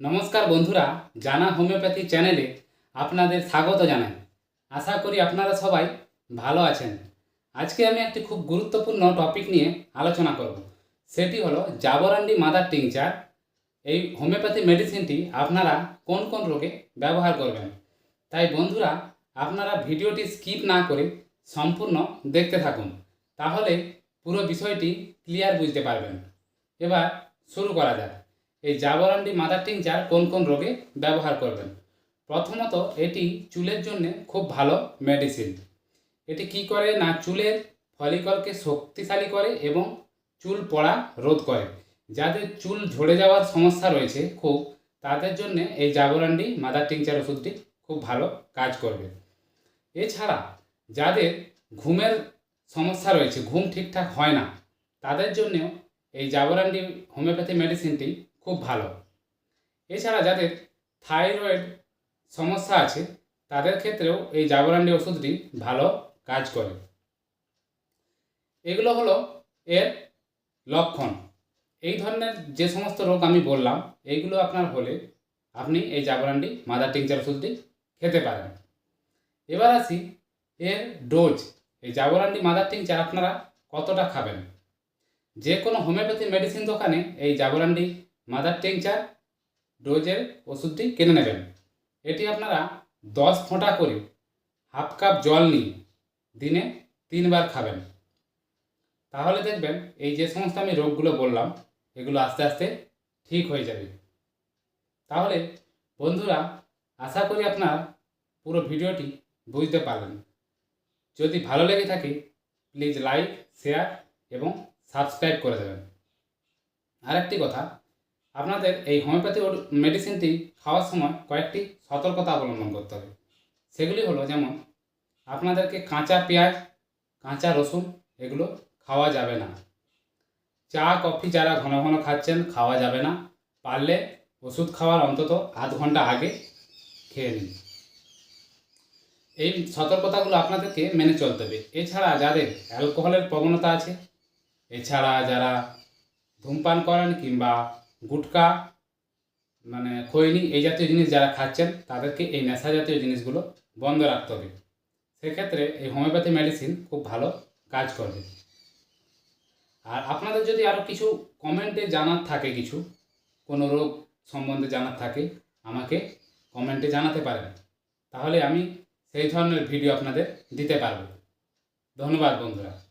নমস্কার বন্ধুরা, জানা হোমিওপ্যাথি চ্যানেলে আপনাদের স্বাগত জানাই। আশা করি আপনারা সবাই ভালো আছেন। আজকে আমি একটি খুব গুরুত্বপূর্ণ টপিক নিয়ে আলোচনা করব। সেটি হলো জাবরান্ডি মাদার টিংচার। এই হোমিওপ্যাথি মেডিসিনটি আপনারা কোন কোন রোগে ব্যবহার করবেন? তাই বন্ধুরা, আপনারা ভিডিওটি স্কিপ না করে সম্পূর্ণ দেখতে থাকুন। তাহলে পুরো বিষয়টি ক্লিয়ার বুঝতে পারবেন। এবার শুরু করা যাক। এই জাবরান্ডি মাদার টিংচার কোন কোন রোগে ব্যবহার করবেন। প্রথমত, এটি চুলের জন্য খুব ভালো মেডিসিন এটি কি করে? না, চুলের ফলিকলকে শক্তিশালী করে এবং চুল পড়া রোধ করে। যাদের চুল ঝরে যাওয়ার সমস্যা রয়েছে খুব, তাদের জন্য এই জাবরান্ডি মাদার টিংচার ওষুধটি খুব ভালো কাজ করবে। এছাড়া, যাদের ঘুমের সমস্যা রয়েছে, ঘুম ঠিকঠাক হয় না, তাদের জন্যেও এই জাবরান্ডি হোমিওপ্যাথি মেডিসিনটি খুব ভালো। এছাড়া যাদের থাইরয়েড সমস্যা আছে, তাদের ক্ষেত্রেও এই জাবরান্ডি ওষুধটি ভালো কাজ করে। এগুলো হলো এর লক্ষণ। এই ধরনের যে সমস্ত রোগ আমি বললাম, এইগুলো আপনার হলে আপনি এই জাবরান্ডি মাদার টিংচার ওষুধটি খেতে পারেন। এবার আসি এর ডোজ। এই জাবরান্ডি মাদার টিংচার আপনারা কতটা খাবেন? যে কোনো হোমিওপ্যাথি মেডিসিন দোকানে এই জাবরান্ডি মাদার টিংচার ডোজের ওষুধটি কিনে নেবেন। এটি আপনারা দশ ফোঁটা করে হাফ কাপ জল নিয়ে দিনে তিনবার খাবেন। তাহলে দেখবেন এই যে সমস্ত আমি রোগগুলো বললাম, এগুলো আস্তে আস্তে ঠিক হয়ে যাবে। তাহলে বন্ধুরা, আশা করি আপনার পুরো ভিডিওটি বুঝতে পারলেন। যদি ভালো লেগে থাকে, প্লিজ লাইক, শেয়ার এবং সাবস্ক্রাইব করে দেবেন। আরেকটি কথা আপনাদের এই হোমিওপ্যাথি মেডিসিনটি খাওয়ার সময় কয়েকটি সতর্কতা অবলম্বন করতে হবে। সেগুলি হলো যেমন, আপনাদেরকে কাঁচা পেঁয়াজ, কাঁচা রসুন এগুলো খাওয়া যাবে না। চা, কফি যারা ঘন ঘন খাচ্ছেন খাওয়া যাবে না। পারলে ওষুধ খাওয়ার অন্তত আধ ঘণ্টা আগে খেয়ে নিন। এই সতর্কতাগুলো আপনাদেরকে মেনে চলতে হবে। এছাড়া যাদের অ্যালকোহলের প্রবণতা আছে, এছাড়া যারা ধূমপান করেন কিংবা গুটকা মানে খৈনি, এই জাতীয় জিনিস যারা খাচ্ছেন, তাদেরকে এই নেশা জাতীয় জিনিসগুলো বন্ধ রাখতে হবে। সেক্ষেত্রে এই হোমিওপ্যাথি মেডিসিন খুব ভালো কাজ করবে। আর আপনাদের যদি আরও কিছু কমেন্টে জানার থাকে কিছু, কোনো রোগ সম্বন্ধে জানার থাকে, আমাকে কমেন্টে জানাতে পারেন। তাহলে আমি সেই ধরনের ভিডিও আপনাদের দিতে পারব। ধন্যবাদ বন্ধুরা।